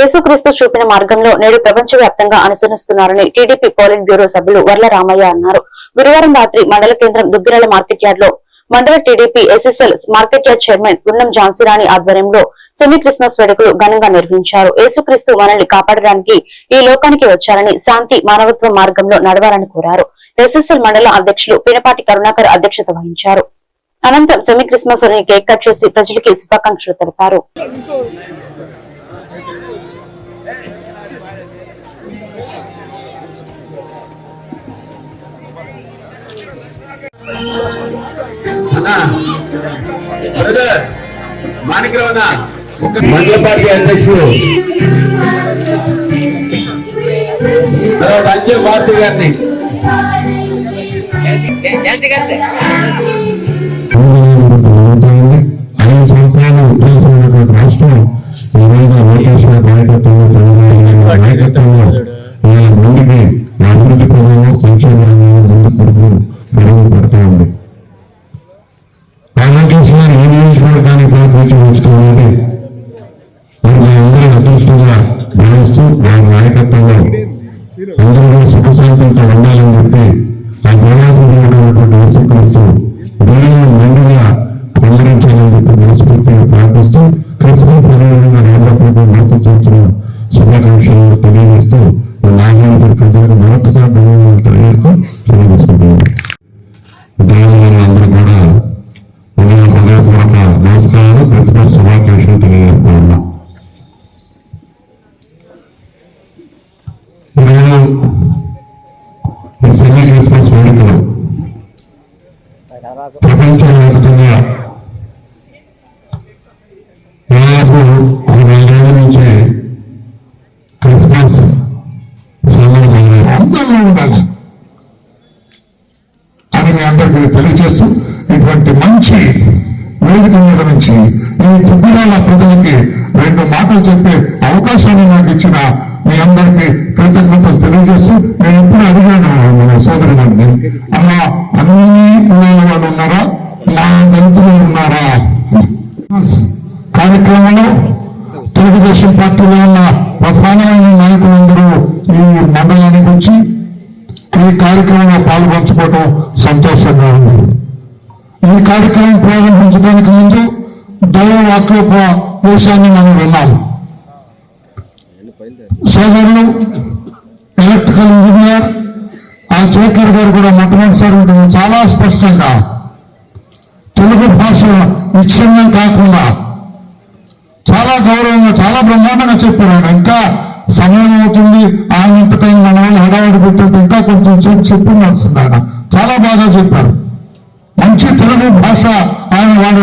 యేసుక్రీస్తు చూపిన మార్గంలో నేడు ప్రపంచవ్యాప్తంగా అనుసరిస్తున్నారని టీడీపీ పోలిట్ బ్యూరో సభ్యులు వర్ల రామయ్య అన్నారు. గురువారం రాత్రి మండల కేంద్రం దుగ్గిరాల మార్కెట్ యార్డ్లో మండల TDP SSL market yard chairman Gundam Jhansirani ఆధ్వర్యంలో సెమీ క్రిస్మస్ వేడుకలు ఘనంగా నిర్వహించారు. యేసుక్రీస్తు మనల్ని కాపాడడానికి ఈ లోకానికి వచ్చారని శాంతి మానవత్వ మార్గంలో నడవాలని కోరారు. ఎస్ఎస్ఎల్ మండల అధ్యక్షులు పినపాటి కరుణాకర్ అధ్యక్షత వహించారు. అనంతరం సెమీ క్రిస్మస్ కేక్ కట్ చేసి ప్రజలకి శుభాకాంక్షలు తెలిపారు. మండల పార్టీ అధ్యక్షుడు. అంచె పార్టీ గారిని. రాష్ట్రం నాయకత్వంలో నాయకత్వంలో ఇలా ముందుకి తెలియజేస్తూ నాగేంద్ర ప్రజలకు మరొకసారి ధన్యవాదాలు తెలియజేస్తూ తెలియజేసుకుంటున్నాను. అందరూ కూడా ఉదయం హృదయపూర్వక నమస్కారాలు క్రిస్మస్ శుభాకాంక్షలు తెలియజేస్తూ ఉన్నాం. ఈరోజు ఈ సెమీ క్రిస్మస్ వేడుకలు ప్రపంచవ్యాప్తంగా దాదాపు తెలియజేస్తూ ఇటువంటి మంచి వేదిక మీద నుంచి ఈ దుబ్బిరాల ప్రజలకి రెండు మాటలు చెప్పే అవకాశాన్ని నాకు ఇచ్చిన మీ అందరికీ కృతజ్ఞతలు తెలియజేస్తూ నేను ఎప్పుడు అడిగాను మన గారిని అమ్మ అన్ని కులాల వాళ్ళు ఉన్నారా? నా దళితులు ఉన్నారా? కార్యక్రమంలో తెలుగుదేశం పార్టీలో ఉన్న ప్రధానమైన నాయకులందరూ ఈ మండలానికి వచ్చి ఈ కార్యక్రమంలో పాల్పంచుకోవటం సంతోషంగా ఉంది. ఈ కార్యక్రమం ప్రారంభించడానికి ముందు దైవ వాక్యోపదేశాన్ని మనం విన్నాం. సోదరులు ఎలక్ట్రికల్ ఇంజనీర్ ఆ జోకర్ గారు కూడా మొట్టమొదటిసారి ఉంటుంది చాలా స్పష్టంగా తెలుగు భాష విచ్ఛిన్నం కాకుండా చాలా గౌరవంగా చాలా బ్రహ్మాండంగా చెప్పారు. ఇంకా సమయం అవుతుంది. ఆయన టైం మన వాళ్ళు హడావిడి పెట్టేది ఇంకా కొంచెం సేపు చెప్పి నడుస్తుంది ఆయన. చాలా బాగా చెప్పారు. మంచి తెలుగు భాష ఆయన వాడు